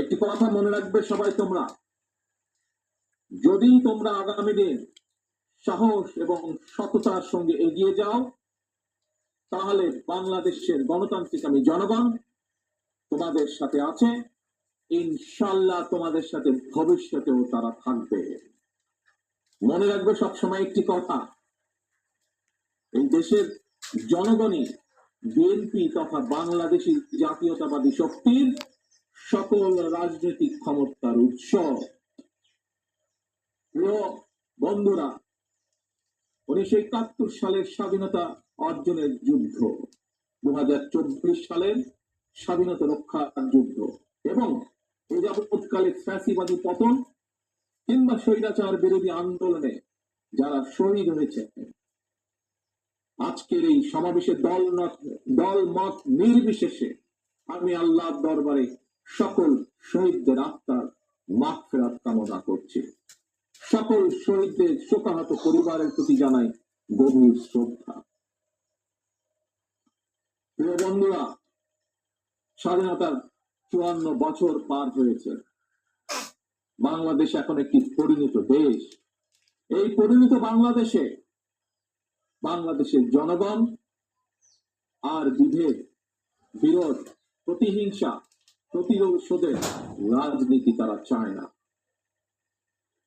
একটি কথা মনে রাখবে সবাই তোমরা। যদি তোমরা আগামী দিন সাহস এবং সততার সঙ্গে এগিয়ে যাও, তাহলে বাংলাদেশের গণতান্ত্রিক আমি জনগণ তোমাদের সাথে আছে। ইনশাল্লাহ তোমাদের সাথে ভবিষ্যতেও তারা থাকবে। মনে রাখবে সবসময় একটি কথা, এই দেশের জনগণই বিএনপি তথা বাংলাদেশি জাতীয়তাবাদী শক্তির সকল রাজনৈতিক ক্ষমতার উৎস। বন্ধুরা, উনিশশো একাত্তর সালের স্বাধীনতা অর্জনের যুদ্ধ দু সালের স্বাধীনতা রক্ষার যুদ্ধ এবং এই ফ্যাসিবাদী পতন কিংবা স্বৈরাচার বিরোধী আন্দোলনে যারা শহীদ হয়েছে। আজকের এই সমাবেশে দল দল মত নির্বিশেষে আমি আল্লাহর দরবারে সকল শহীদদের আত্মার মাঠ ফেরাত কামনা করছে। সকল শহীদদের শোকাহত পরিবারের প্রতি জানাই গভীর শ্রদ্ধা। প্রিয় বন্ধুরা, স্বাধীনতার চুয়ান্ন বছর পার হয়েছে। বাংলাদেশ এখন একটি পরিণত দেশ। এই পরিণত বাংলাদেশে বাংলাদেশের জনগণ আর বিভেদ, বিরোধ, প্রতিহিংসা প্রতিরোধের রাজনীতি তারা চায় না।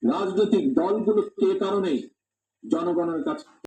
রাজনৈতিক দলগুলো কে কারণে জনগণের কাছে